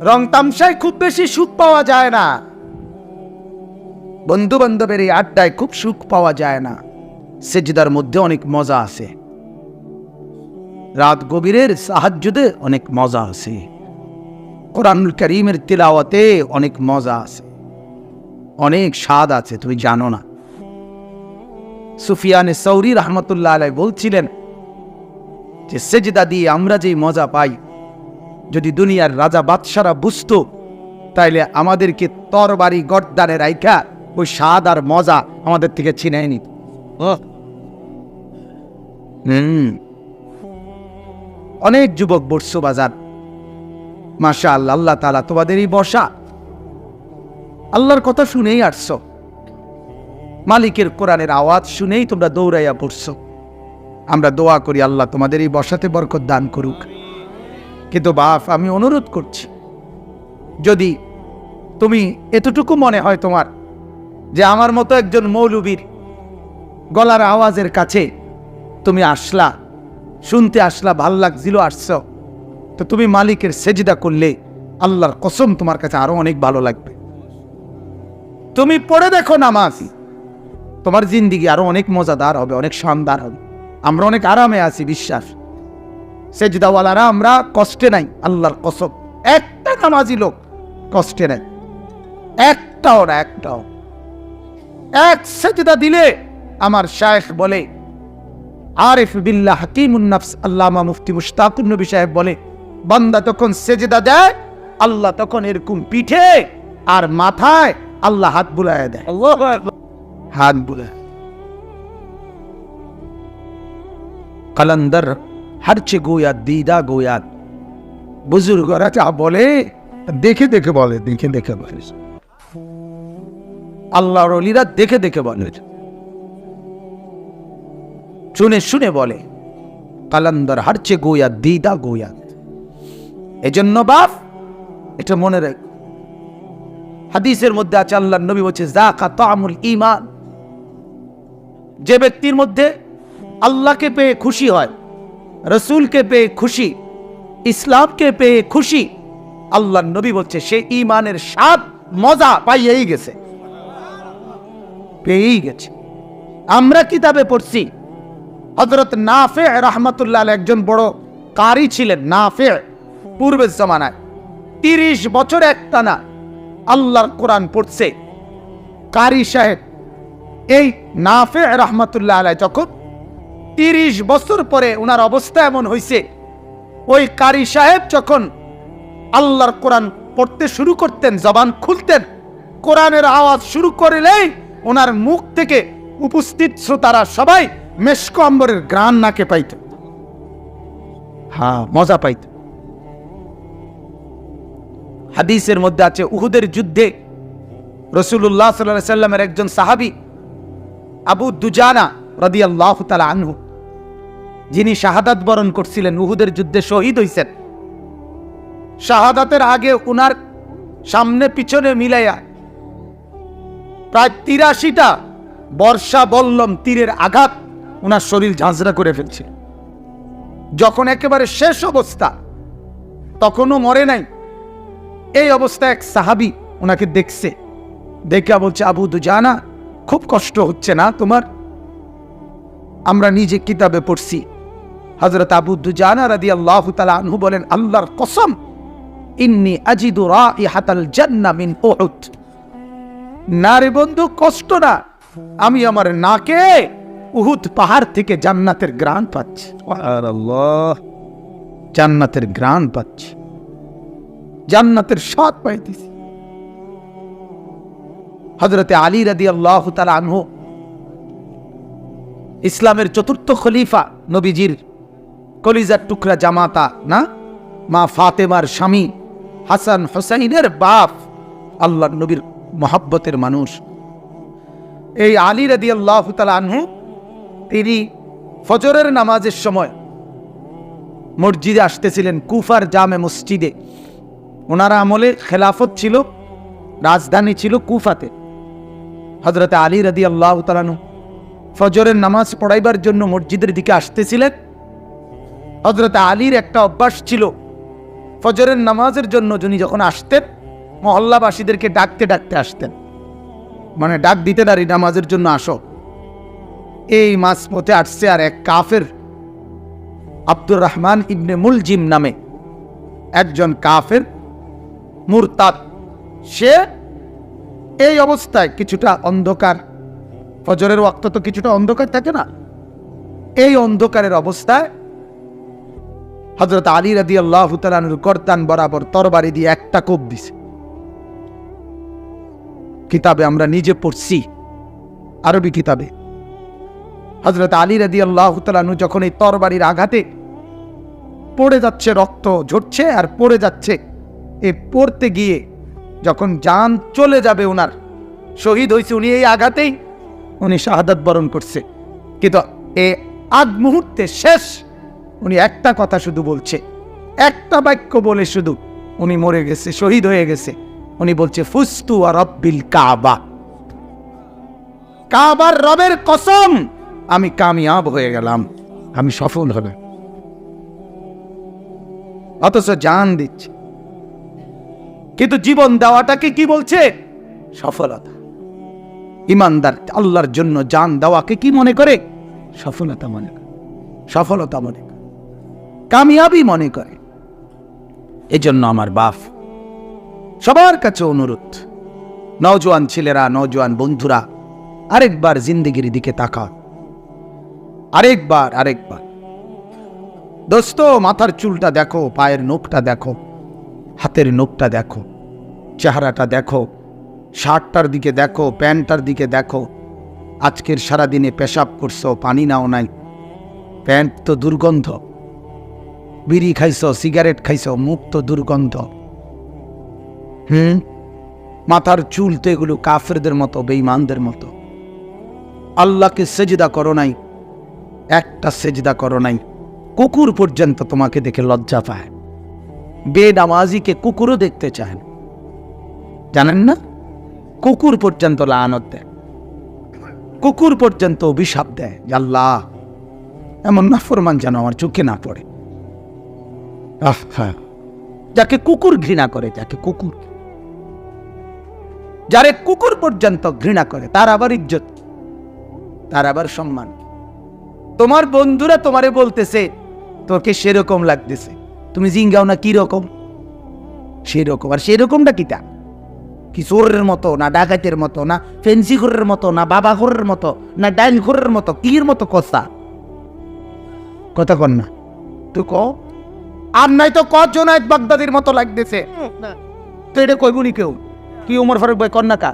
রং তামসায় খুব বেশি সুখ পাওয়া যায় না। বন্ধু বান্ধবের এই আড্ডায় খুব সুখ পাওয়া যায় না। সেজদার মধ্যে অনেক মজা আছে। রাত গভীরের সাহায্যতে অনেক মজা আছে। কোরআনুল করিমের তিলাওয়াতে অনেক মজা আছে। অনেক স্বাদ আছে, তুমি জানো না। সুফিয়ানে সৌরি রহমতুল্লাহ আলাই বলছিলেন যে, সেজদা দিয়ে আমরা যেই মজা পাই যদি দুনিয়ার রাজা বাদশারা বুঝতো তাইলে আমাদেরকে তরবারি গর্দানে রাইখা ওই স্বাদ আর মজা আমাদের থেকে ছিনাই নিত। অনেক যুবক বসছো বাজার। মাশা আল্লাহ আল্লাহ তালা তোমাদেরই বসা আল্লাহর কথা শুনেই আসছো। মালিকের কোরআনের আওয়াজ শুনেই তোমরা দৌড়াইয়া পড়ছো। আমরা দোয়া করি আল্লাহ তোমাদের এই বসাতে বরকত দান করুক। কিন্তু বাপ, আমি অনুরোধ করছি, যদি তুমি এতটুকু মনে হয় তোমার যে আমার মতো একজন মৌলবীর গলার আওয়াজের কাছে তুমি আসলা, শুনতে আসলা, ভালো লাগছিল, আসছ, তো তুমি মালিকের সেজদা করলে আল্লাহর কসম তোমার কাছে আরও অনেক ভালো লাগবে। তুমি পড়ে দেখো নামাজ, তোমার জিন্দিগি আরও অনেক মজাদার হবে, অনেক শানদার হবে। আমরা অনেক আরামে আছি, বিশ্বাস। সেজদাওয়ালারা আমরা কষ্টে নাই আল্লাহর কসম একটা নামাজি লোক কষ্টে নাই। একটাও না একটাও। এক সেজদা দিলে আমার শায়েখ বলে আরিফ বিল্লাহ হাকিমুন নাফস আল্লামা মুফতি মুশতাকুন নবী সাহেব বলে বান্দা তখন সেজদা দেয় আল্লাহ তখন এরকম পিঠে আর মাথায় আল্লাহ হাত বুলায় দেয়। হাত বুলায়। কালান্দার হারচে গোয়াত দিদা গোয়াত বুজুর্গরা যা বলে দেখে দেখে বলে দেখে দেখে বলে আল্লাহর অলিরা দেখে দেখে বলে শুনে শুনে বলে কালান্দার হারচে গোয়াত দিদা গোয়াত এজন্য বাপ এটা মনে রাখ হাদিসের মধ্যে আছে আল্লাহ নবী বলছে জাকা তামুল ইমান যে ব্যক্তির মধ্যে আল্লাহকে পেয়ে খুশি হয় রসুলকে পেয়ে খুশি ইসলামকে পেয়ে খুশি আল্লাহ নবী বলছে, সে ইমানের স্বাদ, মজা পাইয়েই গেছে। পেয়েই গেছে। আমরা কিতাবে পড়ছি হজরত নাফে রহমতুল্লাহ একজন বড় কারি ছিলেন, নাফে পূর্বের জমানায়। তিরিশ বছর একটানা আল্লাহর কোরআন পড়ছে, কারি সাহেব। এই নাফে রহমতুল্লাহ আলাই যখন তিরিশ বছর পরে ওনার অবস্থা এমন হয়েছে ওই কারি সাহেব যখন আল্লাহর কোরআন পড়তে শুরু করতেন, জবান খুলতেন, কোরআনের আওয়াজ শুরু করলেই ওনার মুখ থেকে উপস্থিত শ্রোতারা সবাই মেশক অম্বরের গ্রান নাকে পাইত। হ্যাঁ মজা পাইত। হাদিসের মধ্যে আছে, উহুদের যুদ্ধে রসুল্লাহ সাল্লাহ সাল্লামের একজন সাহাবি, আবু দুজানা রদি আল্লাহ তালা আনহু যিনি শাহাদাত বরণ করছিলেন, উহুদের যুদ্ধে শহীদ হইছেন। শাহাদাতের আগে উনার সামনে পিছনে মিলাইয়া প্রায় তিরাশিটা বর্ষা বল্লম তীরের আঘাত উনার শরীর ঝাঁঝরা করে ফেলছিল। যখন একেবারে শেষ অবস্থা, তখনও মরে নাই। এই অবস্থায় এক সাহাবি ওনাকে দেখছে। দেখে বলছে, আবু দুজানা, খুব কষ্ট হচ্ছে না তোমার? আমরা নিজে কিতাবে পড়ছি। হজরত আবু দুজানা রাদি আল্লাহ তালা আনহু বলেন আল্লাহর কসম ইন্নি আজিদু রাইহাতাল জান্না মিন উহুদ। না রে বন্ধু কষ্ট না। আমি আমার নাকে উহুদ পাহাড় থেকে জান্নাতের গ্রাণ পাচ্ছি। জান্নাতের গ্রাণ পাচ্ছি। জান্নাতের স্বাদ পাইতেছি। হজরতে আলী রাদি আল্লাহ তালা আনহু ইসলামের চতুর্থ খলিফা নবীজির কলিজার টুকরা জামাতা, না? মা ফাতেমার স্বামী, হাসান হোসাইনের বাপ আল্লাহ নবীর মহাব্বতের মানুষ। এই আলী রাদি আল্লাহ আনহু, তিনি ফজরের নামাজের সময় মসজিদে আসতেছিলেন, কুফার জামে মসজিদে। ওনারা আমলে খেলাফত ছিল, রাজধানী ছিল কুফাতে। হজরতে আলী রাদি আল্লাহ তালানু ফজরের নামাজ পড়াইবার জন্য মসজিদের দিকে আসতেছিলেন। হজরতে আলীর একটা অভ্যাস ছিল। ফজরের নামাজের জন্য যিনি যখন আসতেন, মহল্লাবাসীদেরকে ডাকতে ডাকতে আসতেন। মানে ডাক দিতে দাঁড়ি নামাজের জন্য আসো। এই মাস পথে আসছে আর এক কাফের, আব্দুর রহমান ইবনে মুলজিম নামে একজন কাফের, মুরতাদ। সে এই অবস্থায় কিছুটা অন্ধকার, ফজরের ওয়াক্ত তো কিছুটা অন্ধকার থাকে না, এই অন্ধকারের অবস্থায় হজরত আলী রাদি আল্লাহ তালানুর কর্তান বরাবর তরবারি দিয়ে একটা কোপ দিছে। কিতাবে আমরা নিজে পড়ছি, আরবি কিতাবে। হজরত আলী রাদি আল্লাহ তালানু যখন এই তরবারির আঘাতে পড়ে যাচ্ছে, রক্ত ঝরছে আর পড়ে যাচ্ছে, এ পড়তে গিয়ে যখন যান চলে যাবে ওনার শহীদ হয়েছে উনি এই আঘাতেই, উনি শাহাদাত বরণ করছে। কিন্তু এ আগ মুহূর্তে শেষ উনি একটা কথা শুধু বলছে। একটা বাক্য বলে শুধু, উনি মরে গেছে, শহীদ হয়ে গেছে। উনি বলছে, ফুস্তু আর রব্বিল কাবা। কাবার রবের কসম, আমি কামিয়াব হয়ে গেলাম। আমি সফল হলাম অথচ জান দিচ্ছে। কিন্তু জীবন দেওয়াটাকে কি বলছে? সফলতা। ইমানদার, আল্লাহর জন্য জান দেওয়াকে কি মনে করে? সফলতা মনে করে। সফলতা মনে কামিয়াবি মনে করে। এজন্য আমার বাপ সবার কাছে অনুরোধ, নওজোয়ান ছেলেরা, নওজোয়ান বন্ধুরা, আরেকবার জিন্দগির দিকে তাকা আরেকবার আরেকবার। দোস্ত, মাথার চুলটা দেখো, পায়ের নখটা দেখো, হাতের নখটা দেখো, চেহারাটা দেখো, শার্টটার দিকে দেখো, প্যান্টটার দিকে দেখো। আজকের সারাদিনে পেশাব করছ, পানি নাও নাই। প্যান্ট তো দুর্গন্ধ। বিড়ি খাইছো সিগারেট খাইছো, মুক্ত দুর্গন্ধ। হুম? মাথার চুল তো এগুলো কাফেরদের মতো, বেঈমানদের মতো। আল্লাহকে সেজদা করো নাই, একটা সেজদা করো নাই, কুকুর পর্যন্ত তোমাকে দেখে লজ্জা পায়। বেনামাজিকে কুকুরও দেখতে চায় জানেন না? কুকুর পর্যন্ত লানত দেয়। কুকুর পর্যন্ত অভিশাপ দেয় আল্লাহ, এমন নাফরমান যেন আমার চোখে না পড়ে। হ্যাঁ। যাকে কুকুর ঘৃণা করে, যাকে কুকুর। যারে কুকুর পর্যন্ত ঘৃণা করে, তার আবার ইজ্জত, তার আবার সম্মান। তোমার বন্ধুরা তোমারে বলতেছে, তোকে সেরকম লাগতেছে। তুমি জিঙ্গাও না, কীরকম? সেরকম। আর সেরকমটা কিটা কি চোরের মতো, না ডাকাতের মতো, না ফেন্সি ঘরের মতো, না বাবা ঘরের মতো, না ডাইন ঘরের মতো, কির মতো কথা? কথা কন না। তুই ক? আর নাই তো ক জোনায়দ বাগদাদির মতো লাগতেছে? তো এটা কইবুনি কেউ? কি উমর ফারুক ভাই কন্যা কা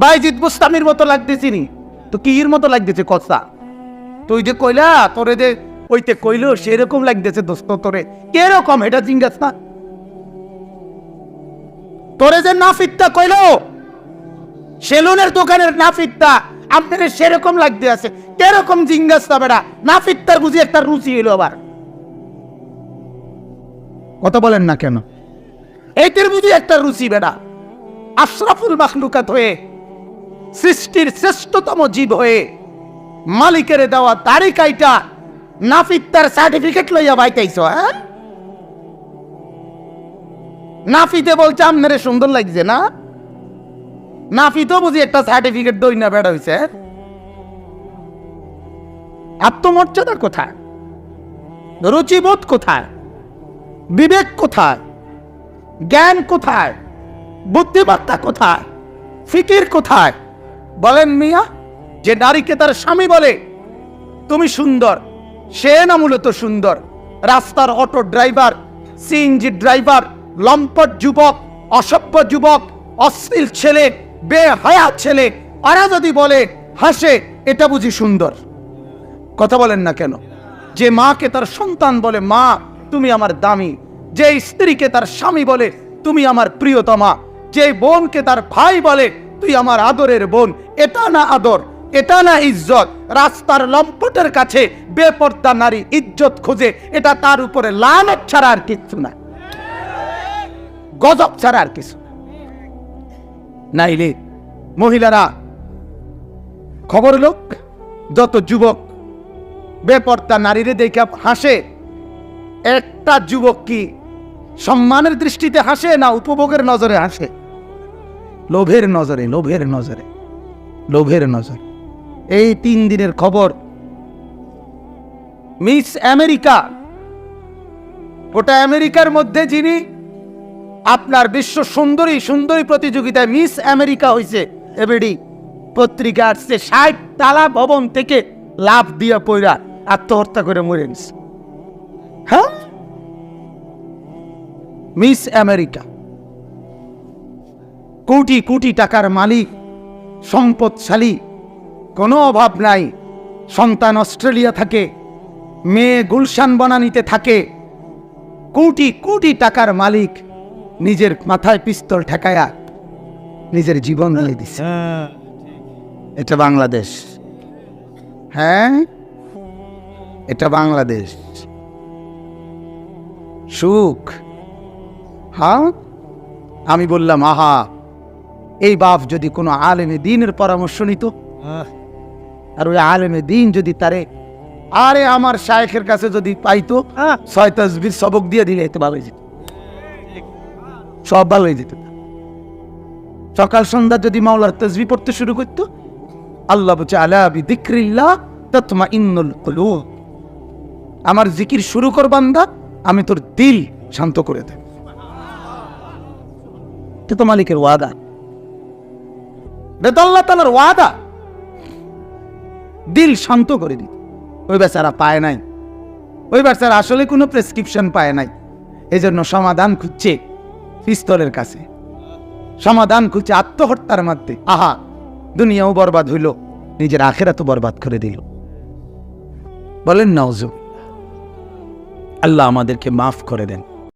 বাইজিৎ বুস্তামির মতো লাগতেছি নি। তো কির মতো লাগতেছে কথা তুই যে কইলা তোরে যে ওইতে কইলো সেরকম লাগতেছে দোস্ত তোরে। কেরকম? এটা জিজ্ঞাস না তোরে যে নাফিকটা কইলো সেলুনের দোকানের নাফিকটা আপনার সেরকম লাগতে আছে। কেরকম জিজ্ঞাস না বেড়া নাফিকটার বুঝি একটা রুচি এলো আবার। কথা বলেন না কেন? এইটির বুঝি একটা রুচি বেড়া আশরাফুল মাখলুকাত হয়ে, সৃষ্টির শ্রেষ্ঠতম জীব হয়ে, মালিকের দেওয়া তারিখাইটা নাফিক তার সার্টিফিকেট লইয়া বাইতাইছ হ্যাঁ? নাফিতে বলছে আপনারে সুন্দর লাগছে না? নাফিতো বুঝি একটা সার্টিফিকেট দই না বেড়া হয়েছে আত্মমর্যাদা কোথায়? রুচিবোধ কোথায়? বিবেক কোথায়? জ্ঞান কোথায়? বুদ্ধিমত্তা কোথায়? ফিকির কোথায়? বলেন মিয়া, যে নারীকে তার স্বামী বলে, তুমি সুন্দর, সে না মূলত সুন্দর? রাস্তার অটো ড্রাইভার, সিএনজি ড্রাইভার, লম্পট যুবক, অসভ্য যুবক, অশ্লীল ছেলে, বেহায়া ছেলে, ওরা যদি বলে, হাসে, এটা বুঝি সুন্দর? কথা বলেন না কেন? যে মাকে তার সন্তান বলে, মা তুমি আমার দামি। যে স্ত্রীকে তার স্বামী বলে, তুমি আমার প্রিয়তমা। যে বোনকে তার ভাই বলে, তুই আমার আদরের বোন। এটা না আদর, এটা না ইজ্জত। রাস্তার লম্পটের কাছে বেপর্দা নারী ইজ্জত খোঁজে, এটা তার উপরে লানত ছাড়া আর কিছু না। গজব ছাড়া আর কিছু। নাইলে মহিলারা খবর লোক যত যুবক, বেপর্দা নারীরে দেখে হাসে একটা যুবক কি সম্মানের দৃষ্টিতে হাসে না উপভোগের নজরে হাসে? লোভের নজরে লোভের নজরে লোভের নজরে। এই তিন দিনের খবর, মিস আমেরিকা ওটা আমেরিকার মধ্যে যিনি আপনার বিশ্ব সুন্দরী সুন্দরী প্রতিযোগিতায় মিস আমেরিকা হয়েছে এবিডি পত্রিকা আসছে ষাট তালা ভবন থেকে লাভ দিয়া পইরা আত্মহত্যা করে মরে গেছে। হ্যাঁ মিস আমেরিকা কোটি কোটি টাকার মালিক, সম্পদশালী, কোনো অভাব নাই। সন্তান অস্ট্রেলিয়া থাকে, মেয়ে গুলশান বনানিতে থাকে। কোটি কোটি টাকার মালিক নিজের মাথায় পিস্তল ঠেকায়া নিজের জীবন দিয়ে দিছে। এটা বাংলাদেশ। হ্যাঁ? এটা বাংলাদেশ। সুখ। হ্যাঁ আমি বললাম আহা এই বাপ যদি কোনো আলেমে দিনের পরামর্শ নিত আর ওই আলেমে দিন যদি তারে আরে আমার শায়েখের কাছে যদি পাইতো ছয় তসবির সবক দিয়ে দিলে এতে ভালো যেত। সব ভালো হয়ে যেত। সকাল সন্ধ্যা যদি মাওলার তসবি পড়তে শুরু করতো আল্লাহ বলছে আলা বি দিক্রিল্লাহ তৎমা ইন্নুল আমার জিকির শুরু কর বান্দা আমি তোর দিল শান্ত করে দেব। তো মালিকের ওয়াদা। এটা তালার ওয়াদা। দিল শান্ত করে দিত। ওই বেচারা পায় নাই। ওই বেচারা আসলে কোনো প্রেসক্রিপশন পায় নাই। এই জন্য সমাধান খুঁজছে পিস্তলের কাছে। সমাধান খুঁজছে আত্মহত্যার মধ্যে। আহা, দুনিয়াও বরবাদ হইল। নিজের আখেরা তো বরবাদ করে দিল। বলেন, নওজু। আল্লাহ আমাদেরকে মাফ করে দেন।